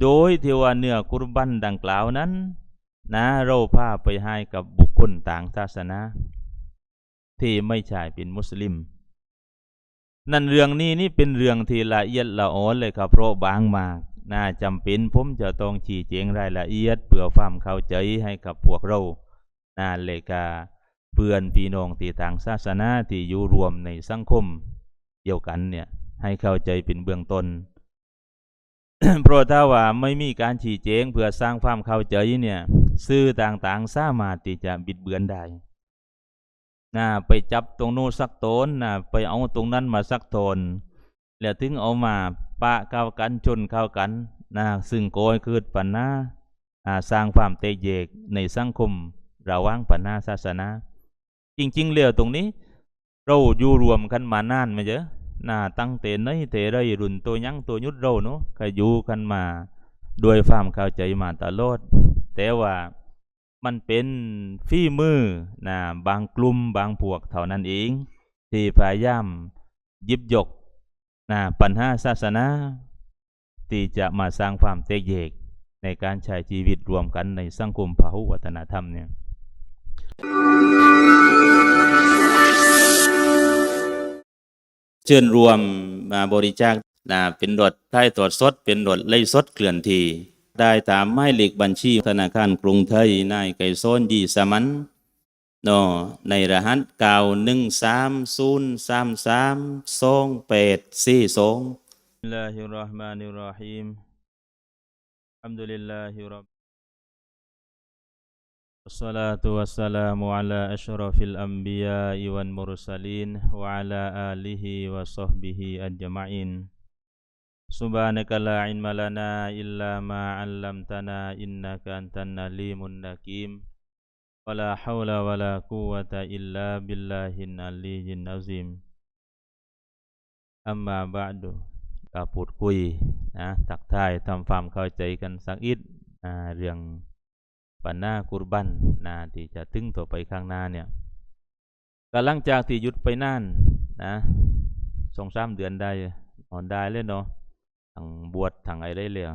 โดยที่ว่าเนื้อกุรบันดังกล่าวนั้น นะเราพาไปให้กับบุคคลต่างศาสนา ที่ไม่ใช่เป็นมุสลิม นั่นเรื่องนี้นี่เป็นเรื่องที่ละเอียดละอ่อนเลยครับเพราะบางมากน่าจำเป็นผมจะต้องชี้แจงรายละเอียดเพื่อความเข้าใจให้กับพวกเรานาเลยกาเพื่อนพี่น้องที่ต่างศาสนาที่อยู่รวมในสังคมเดียวกันเนี่ยให้เข้าใจเป็นเบื้องต้น เพราะถ้าว่าไม่มีการชี้แจงเพื่อสร้างความเข้าใจเนี่ยสื่อต่างๆสามารถที่จะบิดเบือนได้นะไปจับตรงโน้นสักโตนนะไปเอาตรงนั้นมาสักโทนแล้วถึงเอามาปะเข้ากันชนเข้ากันนะซึ่งโกยคือปัญหาอ่าสร้างความเตะเยกในสังคมระว่างปัญหาศาสนา จริงๆเรื่องตรงนี้ เราอยู่รวมกันมานานมาเยอะ น่าตั้งแต่ไหนแต่ไรรุ่นตัวยั้งตัวยุดเราเนาะก็อยู่กันมาด้วยความเข้าใจมาตลอดแต่ว่ามันเป็นฝีมือนะบางกลุ่มบางพวกเท่านั้นเอง ที่พยายามยิบยกนะปัญหาศาสนา ที่จะมาสร้างความแตกแยกในการใช้ชีวิตรวมกันในสังคมพหุวัฒนธรรมเนี่ย เชิญรวมมาบริจาคนะเป็นรถได้ตรวจสด เป็นรถไล่สดเคลื่อนที่ได้ตามหมายเลขบัญชีธนาคารกรุงไทยนายไก่โซนยีสมันเนอในรหัสเก้าหนึ่งสามศูนย์สามสามสองแปดสี่สองบิลลาฮิรราะห์มานิรราะฮีมอัลฮัมดุลิลลาฮิรับ والصلاة والسلام على أشرف الأنبياء والمرسلين وعلى آله وصحبه أجمعين سبحانك لا علم لنا إلا ما علمتنا إنك أنت العليم الحكيم ولا حول ولا قوة إلا بالله العلي العظيم أما بعد ก็พูดคุยนะทักทายทำความเข้าใจกันสักอิดอ่าเรื่อง ปัญหากุรบันนาที่จะถึงต่อไปข้างหน้าเนี่ยก็หลังจากที่หยุดไปนานนะสองสามเดือนได้นอนได้เลยเนาะทั้งบวชทั้งอะไรได้เลย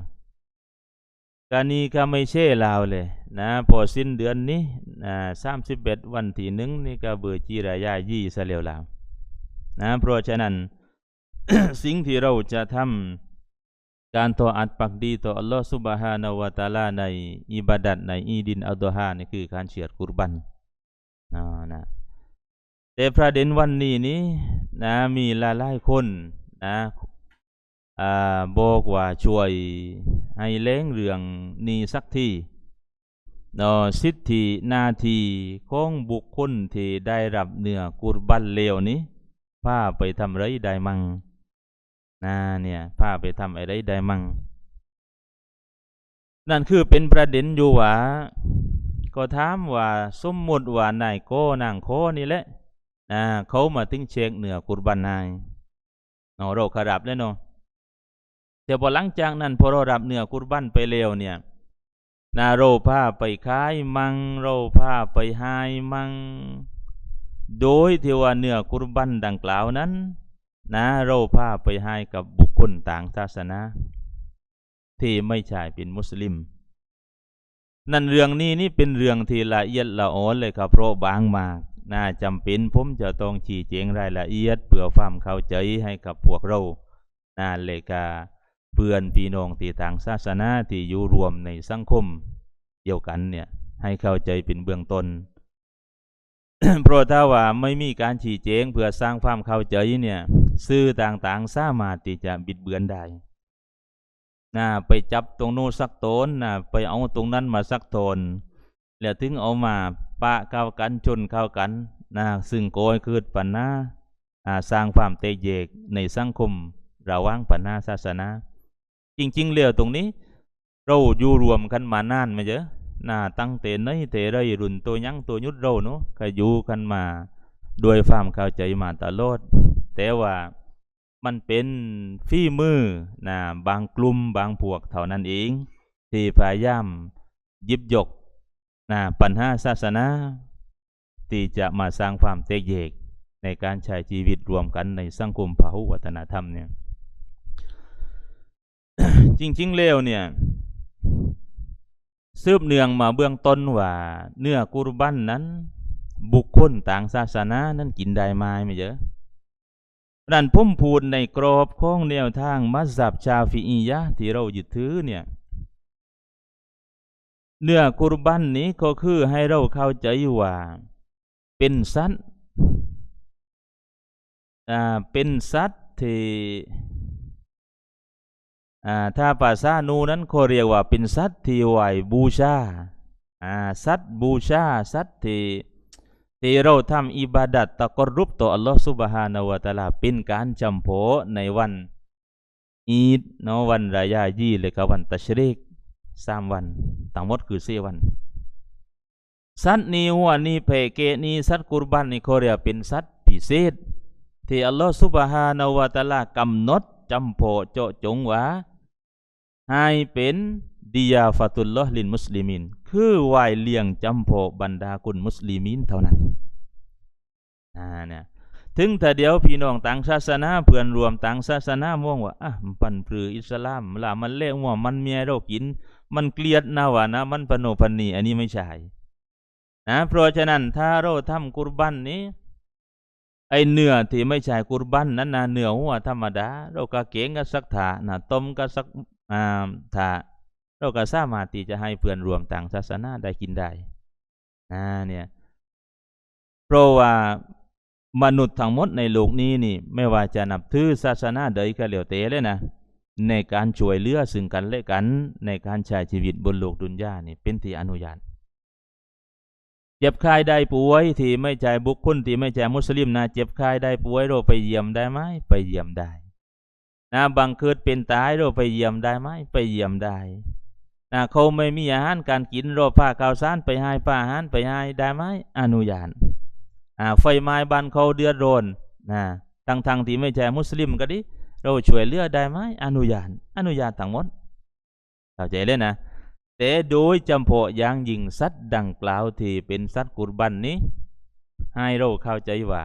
การนี้ก็ไม่เช่ลาวเลยนะพอสิ้นเดือนนี้นะสามสิบเอ็ดวันที่หนึ่งนี่ก็เบื่อจีรายายี่เสลียวลาวนะเพราะฉะนั้น สิ่งที่เราจะทำ การต่ออัดปักดีต่ออัลลอฮฺสุบฮานาวะตาลาในอิบาดัดในอีดินอัลดฮานี่คือการเฉียดกุรบันนะนะแต่ประเด็นวันนี้นี้นะมีหลายๆคนนะอ่าบอกว่าช่วยให้เล้งเรื่องนี้สักทีนาะสิทธินาทีของบุคคลที่ได้รับเนื้อกุรบันเลวนี้พาไปทำไรได้มั่ง นะเนี่ยพาไปทำอะไรได้มั่งนั่นคือเป็นประเด็นอยู่ว่าก็ถามว่าสมมติว่านายโกนางโคนี่แหละนะเขามาติ้งเช็คเหนือกุรบันนายเนาะเราขรับแล้วเนาะแต่พอหลังจากนั้นพอเรารับเหนือกุรบันไปเร็วเนี่ยนาเราพาไปขายมังเราพาไปหายมัง โดยที่ว่าเนื้อกุรบันดังกล่าวนั้น นะเราพาไปให้กับบุคคลต่างศาสนา ที่ไม่ใช่เป็นมุสลิม นั่นเรื่องนี้นี่เป็นเรื่องที่ละเอียดละอ่อนเลยครับเพราะบางมากน่าจำเป็นผมจะต้องชี้แจงรายละเอียดเพื่อความเข้าใจให้กับพวกเรานาเลยกาเพื่อนพี่น้องที่ต่างศาสนาที่อยู่รวมในสังคม เดียวกันเนี่ยให้เข้าใจเป็นเบื้องต้นเพราะถ้าว่าไม่มีการชี้แจงเพื่อสร้างความเข้าใจเนี่ย สื่อต่างๆสามารถที่จะบิดเบือนได้นะไปจับตรงโน้นสักโตนนะไปเอาตรงนั้นมาสักโทนแล้วถึงเอามาปะเข้ากันชนเข้ากันนะซึ่งโกยคือปัญหาสร้างความเตเยกในสังคมระหว่างปัญหาศาสนา จริงๆเรื่องตรงนี้ เราอยู่รวมกันมานานมาเยอะน่าตั้งแต่ไหนแต่ไรรุ่นตัวยั้งตัวยุดเราเนาะก็อยู่กันมาด้วยความเข้าใจมาตลอด แต่ว่ามันเป็นฝีมือนะบางกลุ่มบางพวกเท่านั้นเอง ที่พยายามยิบยกนะปัญหาศาสนา ที่จะมาสร้างความแตกแยกในการใช้ชีวิตรวมกันในสังคมพหุวัฒนธรรมเนี่ยจริงๆแล้วเนี่ยสืบเนืองมาเบื้องต้นว่า เนื้อกุรบันนั้น บุคคลต่างศาสนานั้นกินได้ไหมไม่เยอะ ดันพุ่มพูดในกรอบของแนวทางมัสยิดชาฟิอียะที่เรายึดถือเนี่ยเนื้อกุรบันนี้ก็คือให้เราเข้าใจว่า เป็นสัตว์อ่าเป็นสัตว์ที่อ่าถ้าภาษานูนั้นเขาเรียกว่าเป็นสัตว์ที่ไหวบูชาอ่าสัตว์บูชาสัตว์ที่ ที่เราทำอิบาดัตตะกรุบต่ออัลลอฮฺสุบฮานาวะตะอาลาเป็นการจำโผในวันอีดเนาะวันรายายีเลยกับวันตัชริกสามวันทั้งหมดคือสี่วัน สัตว์นี้หัวนี้เพเกนี้สัตว์กุรบันนี้เขาเรียกเป็นสัตว์พิเศษที่อัลลอฮฺสุบฮานาวะตะอาลากำหนดจำโผเจาะจงว่าให้เป็นดิยาฟาตุลลอฮ์ลินมุสลิมิน คือไหวเลี้ยงจำโผบรรดาคุณมุสลิมินเท่านั้นอ่าเนี่ยถึงแต่เดียวพี่น้องต่างศาสนาเพื่อนรวมต่างศาสนามองว่าอะมันปั่นปรืออิสลามละมันเละว่ามันเมียเรากิน มันเกลียดนะวะนะ มันปนโนปนีอันนี้ไม่ใช่นะเพราะฉะนั้นถ้าเราทำกุรบันนี้ ไอเนื้อที่ไม่ใช่กุรบันนั้นนะเนื้อหัวธรรมดา เราก็เก่งก็สักถานะต้มก็สักอ่าถา เราก็สามารถที่จะให้เพื่อนรวมต่างศาสนาได้กินได้อ่าเนี่ยเพราะว่ามนุษย์ทั้งหมดในโลกนี้นี่ ไม่ว่าจะนับถือศาสนาใดก็เหลียวเตเลยนะในการช่วยเหลือซึ่งกันและกัน ในการใช้ชีวิตบนโลกดุนยานี่เป็นที่อนุญาตเจ็บไข้ได้ป่วยที่ไม่ใช่บุคคลที่ไม่ใช่มุสลิมนะเจ็บไข้ได้ป่วยเราไปเยี่ยมได้ไหมไปเยี่ยมได้นะบางเกิดเป็นตายเราไปเยี่ยมได้ไหมไปเยี่ยมได้ นะเขาไม่มีอาหารการกินเราพาข่าวสารไปให้ป้าอาหารไปให้ได้ไหมอนุญาตไฟไหม้บ้านเขาเดือดร้อนนะทั้งทางที่ไม่ใช่มุสลิมก็ดีเราช่วยเหลือได้ไหมอนุญาตอนุญาตทั้งหมดเข้าใจเลยนะแต่โดยจำเพาะอย่างยิ่งสัตว์ดังกล่าวที่เป็นสัตว์กุรบันนี้ ให้เราเข้าใจว่า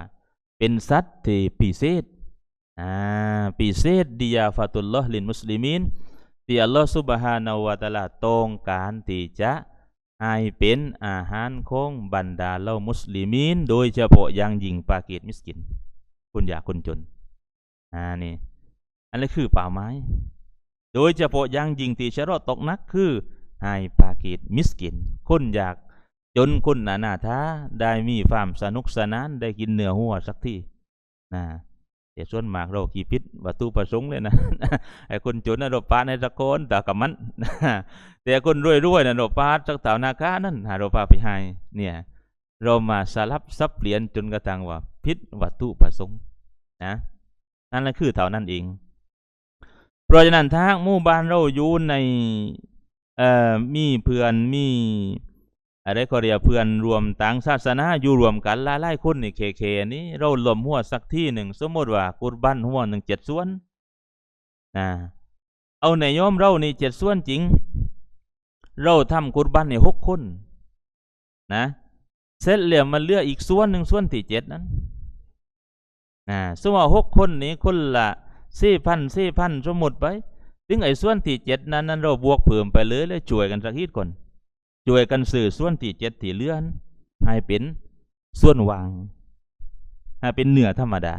เป็นสัตว์ที่พิเศษอ่าพิเศษดิยาฟาตุลลอฮ์ลินมุสลิมิน ที่อัลลอฮ์สุบฮานาวะตะลาต้องการที่จะให้เป็นอาหารของบรรดาเรามุสลิมินโดยเฉพาะอย่างยิ่งปากีดมิสกิน คนยากคนจนอ่านี่อันนี้คือป่าไม้ โดยเฉพาะอย่างยิ่งที่ชะรอตกนักคือให้ปากีดมิสกิน คนอยากจนคนหนาหนาท้าได้มีความสนุกสนานได้กินเนื้อหัวสักทีนะ แต่ส่วนมากเราขีพิษวัตถุประสงค์เลยนะไอ้คนจนนะเราปาในตะโกนแต่กับมันแต่คนรวยๆนะเราปาจากเต่านาคานั่นหาเราปาไปให้เนี่ย เรามาสลับซับเปลี่ยนจนกระทั่งว่าพิษวัตถุประสงค์นะนั่นแหละคือเท่านั้นเองเพราะฉะนั้นทางหมู่บ้านเราอยู่ในเอ่อมีเพื่อนมี อะไรก็เรียกเพื่อนรวมต่างศาสนาอยู่รวมกันหลายๆคนในเคเคนี้เรารวมหัวสักที่หนึ่งสมมติว่ากุรบันหัวหนึ่งเจ็ดส่วนนะเอาในย่อมเรานี่เจ็ดส่วนจริง เราทำกุรบันในหกคนนะเสร็จแล้วมันเลือกอีกส่วนหนึ่งส่วนที่เจ็ดนั้นนะสมมติหกคนนี้คนละสี่พันสี่พันสมมติไป ถึงไอ้ส่วนที่เจ็ดนั้นนั้นเราบวกเพิ่มไปเลยแล้วช่วยกันสักทีก่อน ช่วยกันสื่อส่วนที่เจ็ดที่เลื่อนให้เป็นส่วนวางให้เป็นเนื้อธรรมดา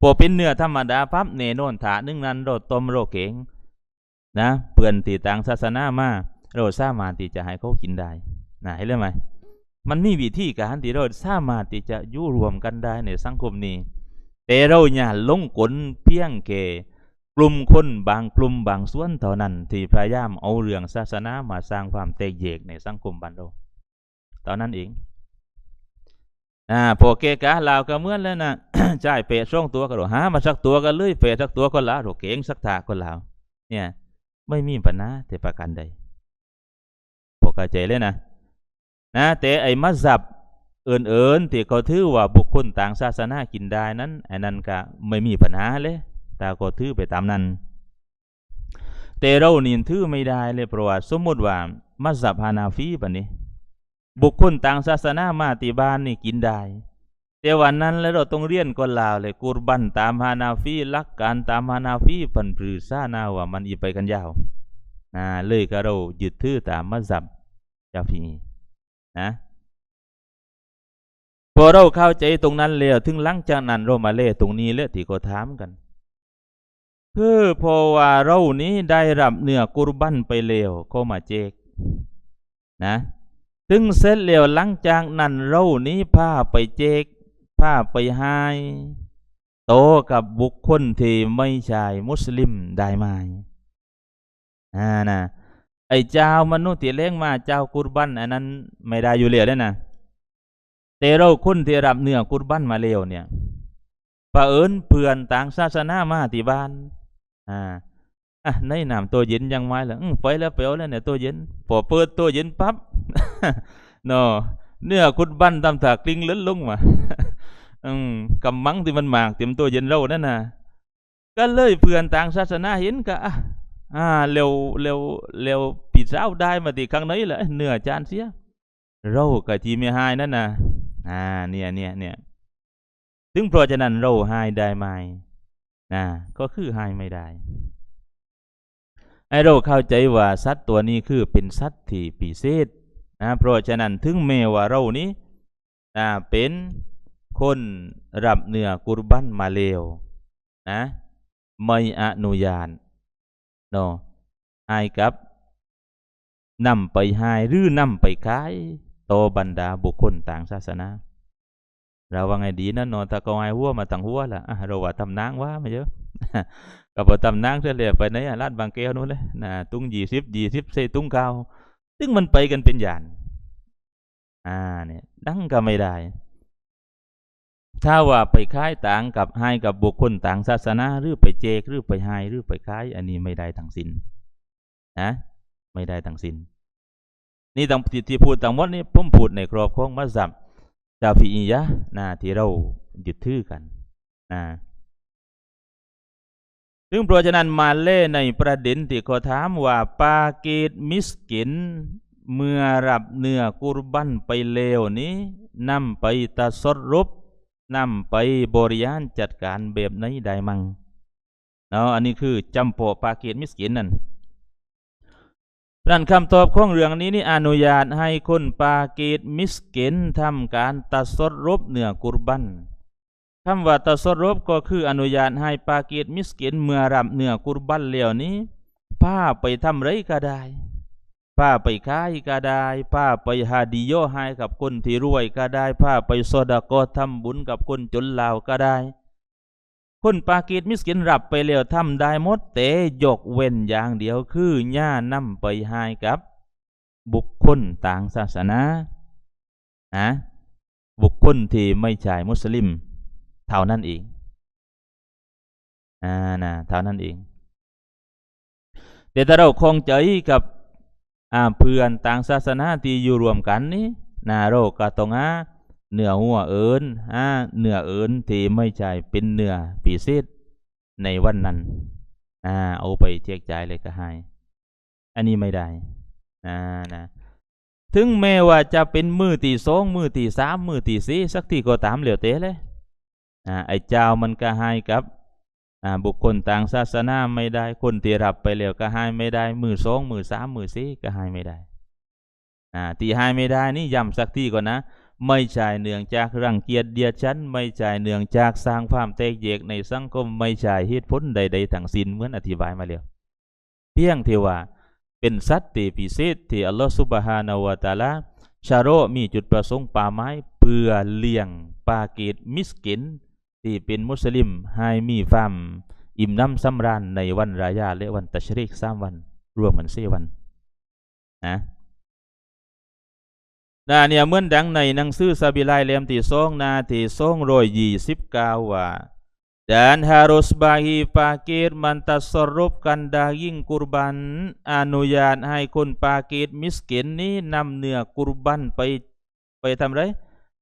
พอเป็นเนื้อธรรมดาปั๊บเนโนนถานึ่งนั้นเรต้มเรเก่งนะเพื่อนที่ต่างศาสนามาเราสามารถที่จะให้เขากินได้นะเห็นไหมมันมีวิธีการที่เราสามารถที่จะยู่รวมกันได้ในสังคมนี้ แต่เราอย่าลงกลเพียงแค่ กลุ่มคนบางกลุ่มบางส่วนเท่านั้นที่พยายามเอาเรื่องศาสนามาสร้างความแตกแยกในสังคมบ้านเราตอนนั้นเองอ่าพอเกกะลาวก็เมื่อนแล้วนะใช่เปรช่องตัวก็หรอหามาสักตัวกันเลยเปรสักตัวก็ลาวหรอเก่งสักถาก็ลาวเนี่ยไม่มีปัญหาแต่ประการใดพอเข้าใจเลยนะนะแต่ไอ้มัสยิดเอิญๆที่เขาถือว่าบุคคลต่างศาสนากินได้นั้นไอ้นั้นก็ไม่มีปัญหาเลย ตาก็ถือไปตามนั้น แต่เรานี่ถือไม่ได้เลยเพราะว่าสมมติว่ามัสยิดฮานาฟีปะนี้ บุคคลต่างศาสนามาติบ้านนี่กินได้แต่วันนั้นแล้วเราต้องเรียนก่อนลาวเลยกุรบันตามฮานาฟีลักการตามฮานาฟีพันปรือซานาว่ามันอีไปกันยาวนะเลยก็เรายึดถือตามมัสยิดชาฟีนะพอเราเข้าใจตรงนั้นแล้วถึงหลังจากนั้นเรามาเล่ตรงนี้เลยที่เขาถามกัน คือเพราะว่าเรานี้ได้รับเนื้อกุรบันไปแล้วก็มาเจกนะถึงเสร็จแล้วหลังจากนั้นเรานี้พาไปเจกพาไปหายโตกับบุคคลที่ไม่ใช่มุสลิมได้ไหมอ่านะไอ้เจ้ามนุษย์ที่เลี้ยงมาเจ้ากุรบันอันนั้นไม่ได้อยู่แล้วนะแต่เราคนที่รับเนื้อกุรบันมาแล้วเนี่ยปะเอิญเพื่อนต่างศาสนามาที่บ้าน อ่าอะในน้ำตัวเย็นยังไม่ละไปแล้วไปเอาแล้วเนี่ยตัวเย็นพอเปิดตัวเย็นปั๊บเนาะเนื้อกุรบันตามถากลิ้งล้นลงมาอืมกำมังที่มันหมากเต็มตัวเย็นเรานั่นน่ะก็เลยเพื่อนต่างศาสนาเห็นก็อะอ่าเร็วเร็วเร็วปีสาได้มาตีครั้งนี้แหละเนื้อจานเสียเราก็จีไม่หายนั่นน่ะอ่าเนี่ยเนี่ยเนี่ยถึงเพราะฉะนั้นเราหายได้ไหม นะก็คือหายไม่ได้ไอ้เราเข้าใจว่าสัตว์ตัวนี้คือเป็นสัตว์ที่พิเศษนะเพราะฉะนั้นถึงแม้ว่าเรานี้นะเป็นคนรับเนื้อกุรบันมาเลวนะไม่อนุญาตเนาะให้กับนำไปหายหรือนำไปขายต่อบรรดาบุคคลต่างศาสนา เราว่าไงดีนะเนาะถ้าก็ให้หัวมาตั้งหัวล่ะเราว่าทำนางว่าไม่เยอะก็พอทำนางเสร็จแล้วไปไหนลาดบางแก้วนู้นเลยนะตุ้งยี่สิบยี่สิบเซตุ้งเก้าซึ่งมันไปกันเป็นหยานอ่าเนี่ยดังก็ไม่ได้ ถ้าว่าไปค้ายต่างกับให้กับบุคคลต่างศาสนาหรือไปเจกหรือไปให้หรือไปค้าย อันนี้ไม่ได้ทั้งสิน้นนะไม่ได้ทั้งสิน้นนี่ตั้งที่พูดตั้งหมดนี่ผมพูดในครอบของมัสยิด ชาฟีอียะนะที่เรายึดถือกันนะซึ่งเพราะฉะนั้นมาเล่ในประเด็นที่เขาถามว่าปาเกีดมิสกิน เมื่อรับเนื้อกุรบันไปเลวนี้นำไปตัดสรุปนำไปบริยานจัดการแบบไหนได้มั่งเนาะอันนี้คือจำโปปาเกีดมิสกินนั่น ดันคำตอบของเรื่องนี้นี่อนุญาตให้คนปากีดมิสกินทำการตัดสรุปเนื้อกุรบันคำว่าตัดสรบก็คืออนุญาตให้ปากีดมิสกินเมื่อรับเนื้อกุรบันเหล่านี้พาไปทำไรก็ได้พาไปขายก็ได้พาไปฮาดิโยให้กับคนที่รวยก็ได้พาไปโซดากอทำบุญกับคนจนลาวก็ได้ คนปากีดมิสกินรับไปแล้วทำได้หมดแต่ยกเว้นอย่างเดียวคือย่านำไปให้กับ บุคคลต่างศาสนานะบุคคลที่ไม่ใช่มุสลิม เท่านั้นเองอ่านะเท่านั้นเองแต่ถ้าเราคงใจกับอ่าเพื่อนต่างศาสนาที่อยู่รวมกันนี้นาเราก็ต้องา เนื้อหัวเอิญอ่าเนื้อเอิญที่ไม่ใช่เป็นเนื้อปีเศษในวันนั้น อ่า เอาไปแจกจ่ายเลยก็ให้ อันนี้ไม่ได้อ่านะ ถึงแม้ว่าจะเป็นมือตีสองมือตีสามมือตีสี่สักทีก็ตามเหลียวเตะเลยอ่าไอ้เจ้ามันก็ให้กับอ่าบุคคลต่างศาสนาไม่ได้ คนที่รับไปแล้วก็ให้ไม่ได้ มือสองมือสามมือสี่ก็ให้ไม่ได้อ่าที่ให้ไม่ได้นี่ย้ำสักทีก่อนนะ ไม่ใช่เนืองจากรังเกียจเดียดฉันไม่ใช่เนืองจากสร้างความแตกแยกในสังคมไม่ใช่เหตุผลใด ๆทั้งสิ้นเหมือนอธิบายมาแล้ว เพียงเทว่าเป็นสัตว์ที่พิเศษที่อัลลอฮฺสุบฮานาวะตาลาชาโรมีจุดประสงค์ป่าไม้เพื่อเลี้ยงปาเกีดมิสกิน ที่เป็นมุสลิมให้มีความอิ่มน้ำสำราญในวันรายาและวันตัชริกสามวัน รวมกันสี่วันนะ นาเนี่ยเหมือนดังในหนังสือซาบิไลเล่มที่สองนาที่สองร้อยยี่สิบเก้าว่า dan harus bagi fakir mentasarrufkan daging kurban อนุญาตให้คนปากีดมิสกินนี้นำเนื้อกุรบันไปไปทำไร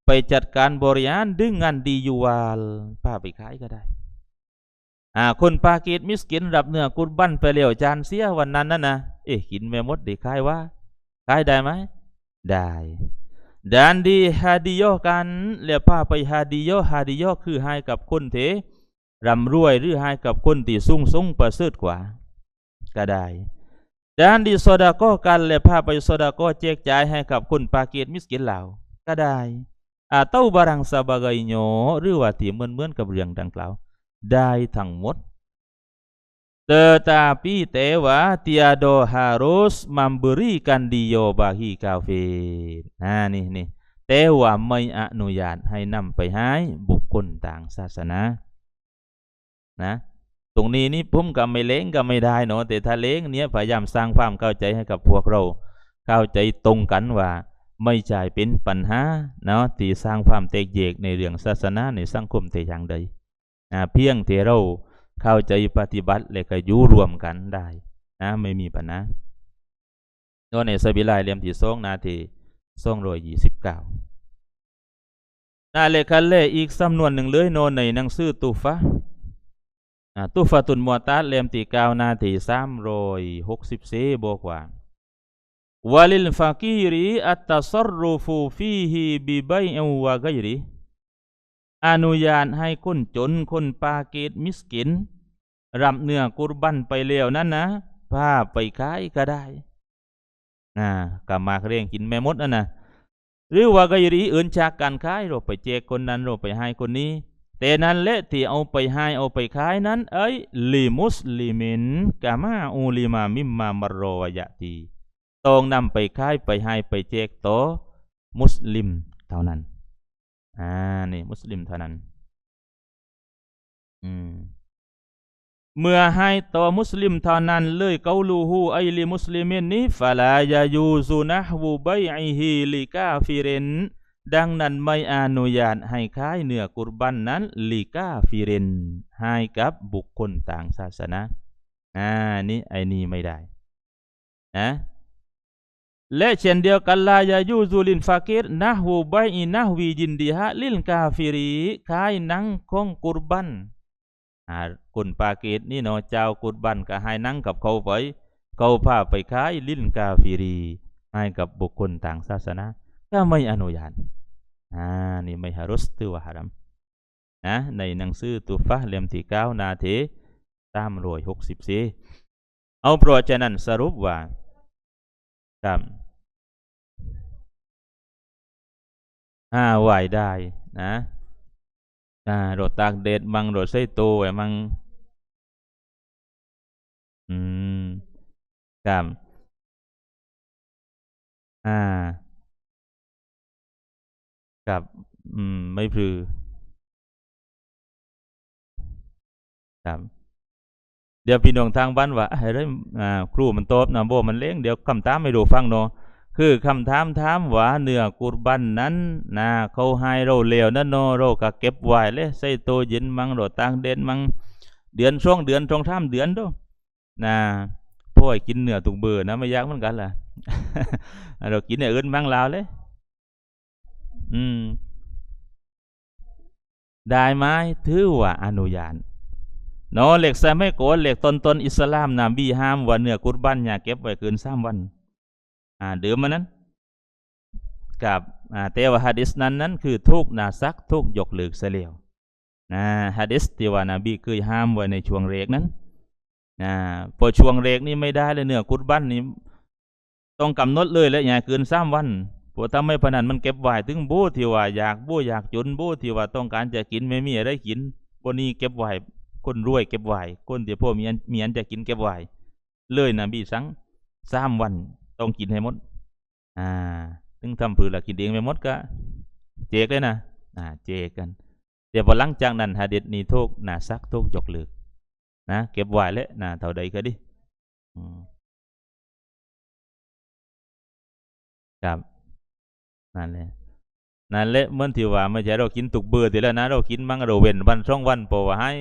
ไปจัดการบริหารดึงงานดียูวาลป้าไปขายก็ได้อ่าคนปากีดมิสกินรับเนื้อกุรบันไปเลี้ยวจานเสียวันนั้นนั่นนะเอ๊ะกินไม่หมดด้ขายว่าขายได้ไหม ได้ดันดีฮาดิโยกันเลี้ยวป้าไปฮาดิโยฮาดิโยคือให้กับคนเทร่ำรวยหรือให้กับคนที่สุ่งสุ่งประเสริฐกว่า ก็ได้ด้านดีโซดาก็กันและพาไปโซดาก็แจกจ่ายให้กับคนปากีสมิสกินเหล่าก็ได้อาเต้าบารังซาบากยโยหรือว่าที่เหมือนเหมือนกับเรื่องดังกล่าว ได้ทั้งหมด tetapi tewa tiado harus memberikan dia bagi kafir นะนี่นี่แต่ว่าไม่อนุญาตให้นำไปให้บุคคลต่างศาสนานะ ตรงนี้นี่ผมก็ไม่เล้งก็ไม่ได้เนาะแต่ถ้าเล้งเนี้ยพยายามสร้างความเข้าใจให้กับพวกเรา เข้าใจตรงกันว่า ไม่ใช่เป็นปัญหาเนาะที่สร้างความแตกแยกในเรื่องศาสนาในสังคมแต่อย่างใดนะเพียงแต่เรา เข้าใจปฏิบัติเลยก็ยู่รวมกันได้นะไม่มีปัญหาโนในสบิลายเลียมที่ส่งนาทีส่งโอยยี่สิบเก้านาเลคันเลอีกจำนวนหนึ่งเลยโนในหนังสือตูฟะตูฟะตุนมัวตาเลียมตีเก้านาทีสามโอยหกสิบสี่บวกว่าวาลิลฟากีรีอัตตสรูฟูฟีฮีบิบัยอวะไกรี อนุญาตให้คนจนคนปาเกตมิสกิน รับเนื้อกุรบันไปเลี้ยวนั้นนะพาไปขายก็ได้นะกามาเรียงกินแม่มดนั่นนะหรือว่าก็ยรีอื่นจากการขายเราไปแจกคนนั้นเราไปให้คนนี้ แต่นั้นและที่เอาไปให้เอาไปขายนั้น เอ้ยลิมุสลิมินกามาอูลิมามิมมามารอวยะตีต้องนำไปขายไปให้ไปแจกโตอมุสลิมเท่านั้น อ่านี่มุสลิมเท่านั้น อืมเมื่อให้ต่อมุสลิมเท่านั้นเลยเกาลูฮูไอลิมุสลิมินนี้ฟลายายูซุนะฮูไบอิฮิลิกาฟิเรนดังนั้นไม่อนุญาตให้ขายเนื้อกุรบันนั้นลิกาฟิเรนให้กับบุคคลต่างศาสนาอ่านี่ไอนี่ไม่ได้นะ และเช่นเดียวกันลายายูซูลินฟากิรนะฮูไบอินะวีจินดีฮะลิลกาฟิรีขายนังของกุรบันอ่าคนปากีสนี่เนาะเจ้ากุรบันก็ให้นังกับเขาไปเขาพาไปขายลิลกาฟิรี ให้กับบุคคลต่างศาสนาก็ไม่อนุญาตอ่านี่ไม่ฮารุสตือว่าฮารัมนะในหนังสือตุฟะเล่มที่เก้านาทีตามรอยหกสิบสี่เอาเพราะฉะนั้นสรุปว่าครับ อ่าไหวได้นะอ่ารถตากแดดมังรถใส่ตัวมังอืมครับอ่าครับอืม ไม่พลือครับเดี๋ยวพี่น้องทางบ้านว่าเฮ้ยอ่าครูมันโตบนะโบมันเล้งเดี๋ยวคำถามไม่ดูฟังเนาะ คือคำถามถามว่าเนื้อกุรบันนั้นนะเขาให้เราเลวนั่นเนเราก็เก็บไว้เลยใส่ตัวย็นมังเราตั้งเด่นมังเดือนช่วงเดือนช่วงท่ามเดือนด้วยนะพ่อยกินเนื้อตุกเบื่อนะไม่ยากเหมือนกันล่ะเรากินเนื้ออื่นมังลาวเลย อืม ได้ไหมถือว่าอนุญาตเนาะเหล็กใส่ไม่โกนเหล็กตนตนอิสลามนบีห้ามว่าเนื้อกุรบันอย่าเก็บไว้เกินสามวัน เดิมมันนั้น กับอ่าแต่ว่าฮะดิษนั้นนั้นคือทุกนาซักทุกยกเลิกเสลียวนะฮะดิษที่ว่านาบีเคยห้ามไว้ในช่วงเรกนั้นนะพอช่วงเรกนี่ไม่ได้เลยเนื้อกุรบันนี่ต้องกำหนดเลยและอย่าเกินสามวันพราะถ้าไม่พนันมันเก็บไว้ถึงบู้ที่ว่าอยากบู้อยากจนบู้ที่ว่าต้องการจะกินไม่มีอะไรกินพวกนี้เก็บไว้คนรวยเก็บไว้คนที่พวกมีอันมีอันจะกินเก็บไว้เลยนบีสั่งสามวัน ต้องกินให้หมด อ่าถึงทำผืนละกินเองไม่หมดก็เจกเลยนะอ่าเจกกัน เดี๋ยวพอหลังจากนั้นหาเด็ดนี่ทุกนาซักทุกยกเลิกนะเก็บไว้เลยนะเท่าใดก็ดิครับนั่นแหละนั่นแหละเมื่อที่ว่าไม่ใช่เรากินตุกเบื่อทีแล้วนะเรากินมังเราเว้นวันสองวันพราะว่าให้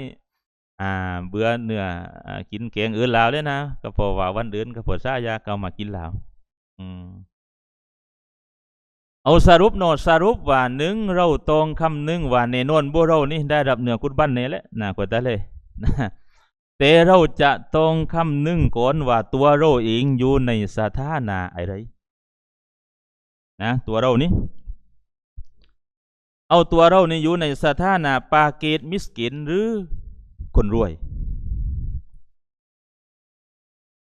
อ่าเบื่อเนื้ออกินแกงอื่นลาวเลยนะก็พราะว่าวันเดือนก็พอซายาเกามากินลาว เอาสรุปโนดสรุปว่าหนึ่งเราตรงคำหนึ่งว่าในนวนบุเรานี่ได้รับเหนือกุดบันนี่แหละนะกว่าแต่เลยนะแต่เราจะตรงคำหนึ่งก่อนว่าตัวเราเองอยู่ในสถานะอะไรนะตัวเรานี่เอาตัวเรานี่อยู่ในสถานะปาเกตมิสกินหรือคนรวย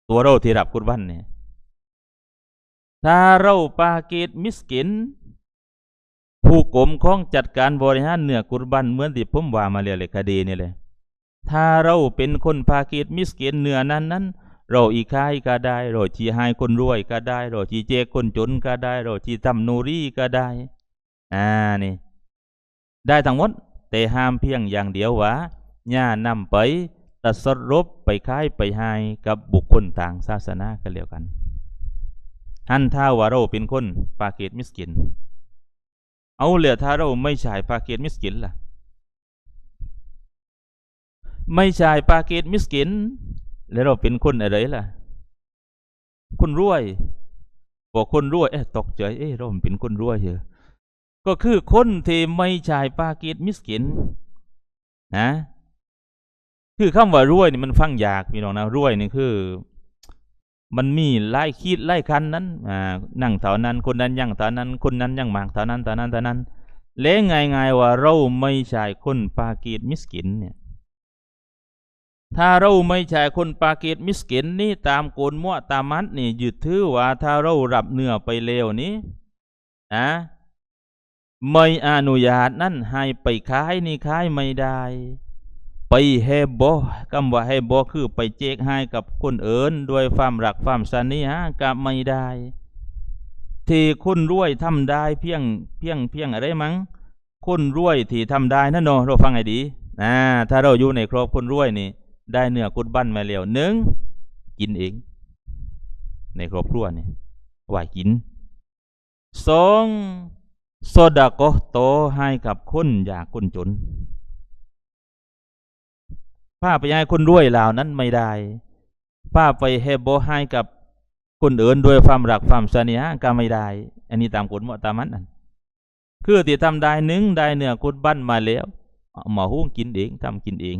ตัวเราที่รับกุรบันเนี่ย ถ้าเราปากีดมิสกิน ผู้กรมข้องจัดการบริหารเหนือกุรบันเหมือนที่ผมว่ามาเรียเลยคดีนี่เลย ถ้าเราเป็นคนปากีดมิสกินเหนือนั้นนั้นเราอีกายก็ได้เราจีให้คนรวยก็ได้เราจีเจคนจนก็ได้เราจีทำนูรีก็ได้อ่านี่ ได้ทั้งหมดแต่ห้ามเพียงอย่างเดียวว่าอย่านำไปตัดสรบไปค้ายไปให้กับบุคคลต่างศาสนากันเดียวกัน หันท่าว่าเราเป็นคนปาเกีดมิสกิน เอาเหลือถ้าเราไม่ใช่ปาเกีดมิสกินล่ะ ไม่ใช่ปาเกีดมิสกิน แล้วเราเป็นคนอะไรล่ะ คนรวย บอกคนรวยเอ๊ะตกใจเอ๊ะเราเป็นคนรวยเหรอก็คือคนที่ไม่ใช่ปาเกีดมิสกิน นะ คือคำว่ารวยนี่มันฟังยากพี่น้องนะรวยนี่คือ มันมีไล่คิดไล่คันนั้นอ่านั่งเท่านั้นคนนั้นยังเท่านั้น คนนั้นยังมากเท่านั้นเท่านั้นเท่านั้นเละง่ายๆว่าเราไม่ใช่คนปากีดมิสกินเนี่ยถ้าเราไม่ใช่คนปากีดมิสกินนี่ตามโกนมั่วตามมัดนี่ยึดถือว่าถ้าเรารับเนื้อไปเลวนี้นะไม่อนุญาตนั่นให้ไปขายนี่ขายไม่ได้ ไปเฮบอคำว่าเฮบอคือไปเจกให้กับคนเอิญด้วยความรักความสนิฮะก็ไม่ได้ที่คนรวยทำได้เพียงเพียงเพียงอะไรมั้งคนรวยที่ทำได้นั่นเนาะเราฟังให้ดีอ่าถ้าเราอยู่ในครอบคนรวยนี่ ได้เนื้อกุดบั้นมาแล้วหนึ่งกินเอง ในครอบครัวนี่ไหวกินสองโซดาโกโตให้กับคนอยากคนจน ป้าไปให้คนรวยเหล่านั้นไม่ได้ป้าไปเฮโบให้กับคนอื่นด้วยความรักความเสนิทก็ไม่ได้ อันนี้ตามกฎมตามันนั่นคือที่ทำได้หนึ่งได้เนื้อกุดบั้นมาแล้วหมาหุ้งกินเองทำกินเอง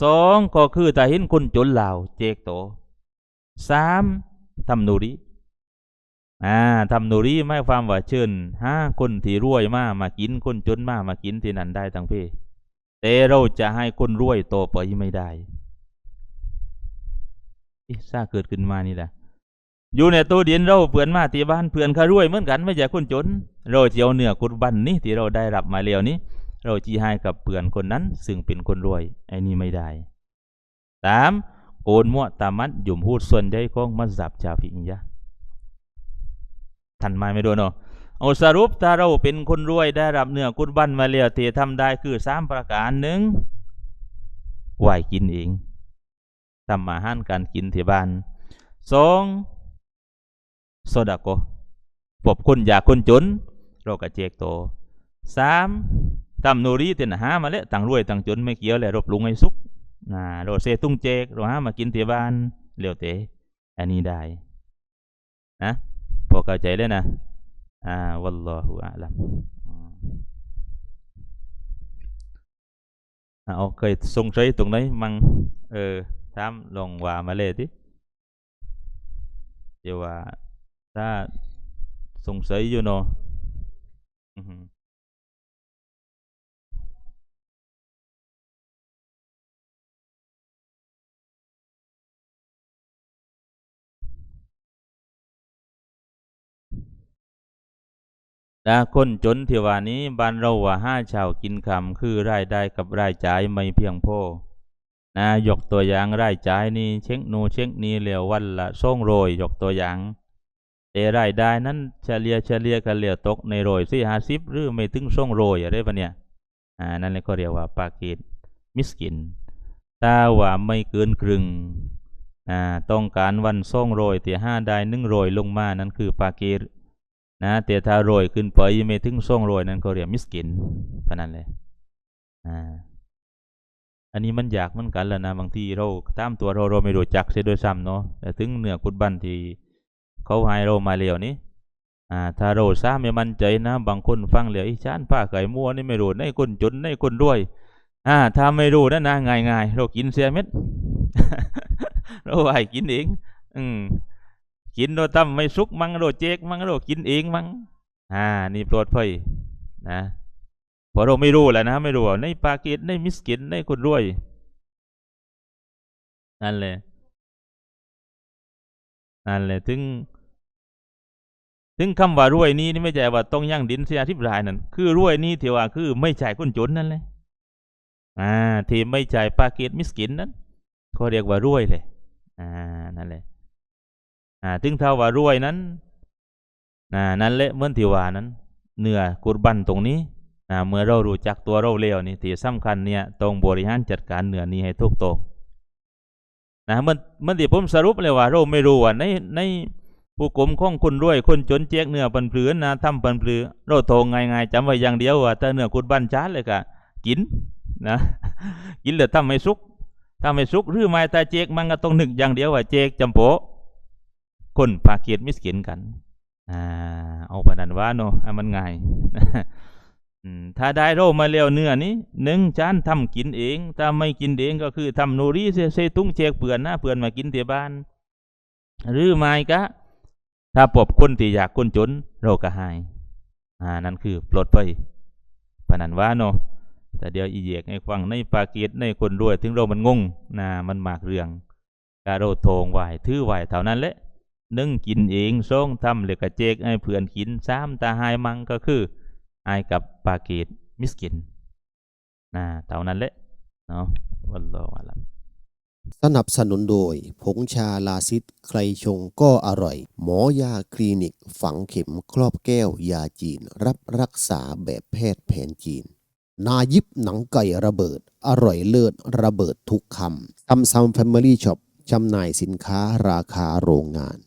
สองก็คือถ้าเห็นคนจนเหล่าเจกโตสามทำนูรีอ่าทำนูรีไม่ความว่าเชิญห้าคนที่รวยมากมากินคนจนมากมากินที่นั่นได้ทั้งเพ แต่เราจะให้คนรวยโตไปไม่ได้อิซาเกิดขึ้นมานี่แหละอยู่ในตัวเดียนเราเพื่อนมาที่บ้านเพื่อนเขารวยเหมือนกันไม่ใช่คนจน เราเจียวเนื้อกุรบันนี่ที่เราได้รับมาแล้วนี้ เราจีให้กับเพื่อนคนนั้น ซึ่งเป็นคนรวยไอ้นี่ไม่ได้สามโกนมั่วตามัดยุ่มพูดส่วนใหญ่ของมัสยิดชาฟิอียะท่านมาไม่โดูเนาะ เอาสรุปถ้าเราเป็นคนรวยได้รับเนื้อกุดบันมาเลียวที่ทำได้คือสามประการหนึ่งไหวกินเองทำมาห้านการกินที่บ้านสองโซดาโกปบคนอยากคนจนเรากระเจกโตสามทำโนรีเต็นหามาแล้วต่างรวยต่างจนไม่เกี่ยวเลยรบลุงให้สุกนะเรเซตุ้งเจกเราหามากินที่บ้านเลียวเตอันนี้ได้นะพอเข้าใจเลยนะ อ่าวัลลอฮุอาลัมเอาเคยสงสัยตรงไหนมั่งเออถามลองว่ามาเลยทีเดี๋ยวว่าถ้าสงสัยอยู่เนาะ นะคนจนที่ว่านี้บ้านเราว่าห้าชาวกินคำคือรายได้กับรายจ่ายไม่เพียงพอนะยกตัวอย่างรายจ่ายนี่เช็คนูเช็คนี้เหลียววันละส่งโรยยกตัวอย่างแต่รายได้นั้นเฉลี่ยเฉลี่ยกันเหลียวตกในโรยสี่ห้าสิบหรือไม่ถึงส่งโรยอะไรปะเนี่ยอ่านั่นเลยก็เรียกว่าปากีดมิสกินถ้าว่าไม่เกินครึ่งอ่าต้องการวันส่งโรยที่ห้าได้หนึ่งโรยลงมานั่นคือปากีด นะแต่ถ้าโรยขึ้นไปยังไม่ถึงส่งโรยนั้นก็เรียกมิสกินพนันเลยอ่าอันนี้มันอยากเหมือนกันแล้วนะบางทีเราตามตัวเราเราไม่รู้จักเสียด้วยซ้ำเนาะแต่ถึงเหนือกุดบันที่เขาให้เรามาเลียวนี้อ่าถ้าเราทราบไม่มั่นใจนะ บางคนฟังเหลียวอีชานป้าไก่มัวนี่ไม่รู้ในคนจนในคนรวย อ่า ถ้าไม่รู้นั่นนะง่ายๆเรากินเสียเม็ดเราไหวกินเอง อืม กินโดยทำไม่สุกมั้งโดยเจกมั้งโดยกินเองมั้งอ่า นี่โปลอดภัยนะเพราะเราไม่รู้แหละนะ ไม่รู้ว่าในปากีสในมิสกินในคนรวยนั่นเลยนั่นแหละถึงถึงคำว่ารวยนี้นี่ไม่ใช่ว่าต้องยั่งดินเสียทิพรายนั่นคือรวยนี้ที่ว่าคือไม่จ่คนจนนั่นเลยอ่าที่ไม่จ่ปาเกตมิสกินนั้นเขาเรียกว่ารวยเลย อ่านั่นแหละ อ่าถึงเท่าว่ารวยนั้นอ่านั่นแหละเมื่อที่ว่านั้น เนื้อกุรบันตรงนี้อ่าเมื่อเรารู้จักตัวเราแล้วนี่ที่สำคัญเนี่ยต้องบริหารจัดการเนื้อนี้ให้ถูกต้องนะมันมันที่ผมสรุปเลยว่า เราไม่รู้ว่าในในผู้กลมของคนรวยคนจนแจกเนื้อปันเปลือนะทำปันเปลือเราโทงง่ายๆจำไว้อย่างเดียวว่าถ้าเนื้อกุรบันชาร์เลยก็กินนะกินแล้วทำให้สุกทำให้สุกหรือไม่แต่เจ๊กมันก็ต้องหนึกอย่างเดียวว่าเจ๊กจำโปะ คนปาเกียรติมิสกินกันอ่าเอาปนันว่าเนาะอะมันง่ายถ้าได้โรมาแล้วเนื้อนี้หนึ่งจานทำกินเองถ้าไม่กินเองก็คือทำโนรีเสใส่ตุ้งเจกเปื่อนนะเปื่อนมากินที่บ้าน หรือไม่ก็ถ้าปบคนที่อยากคนจนเราก็ให้อ่านั่นคือปลดไปปนันว่าเนาะแต่เดี๋ยวอีเยกให้ฟังในปากีสในคนรวยถึงเรามันงงนะมันมากเรื่องกาโรโทงไหวถือไหวเท่านั้นแหละ นึ่งกินเองส่งทำเหลือกระเจกให้เพื่อนกินซ้ำตาหายมังก็คือไอายกับปาเกตมิสกินนะเท่านั้นแหละเนาะวัลลอฮุอาลัมสนับสนุนโดย ผงชาลาซิดใครชงก็อร่อย หมอยาคลินิก ฝังเข็มครอบแก้วยาจีน รับรักษาแบบแพทย์แผนจีน นายิบหนังไก่ระเบิด อร่อยเลิศระเบิดทุกคำซัมซัมแฟมิลี่ช็อปจำหน่ายสินค้าราคาโรงงาน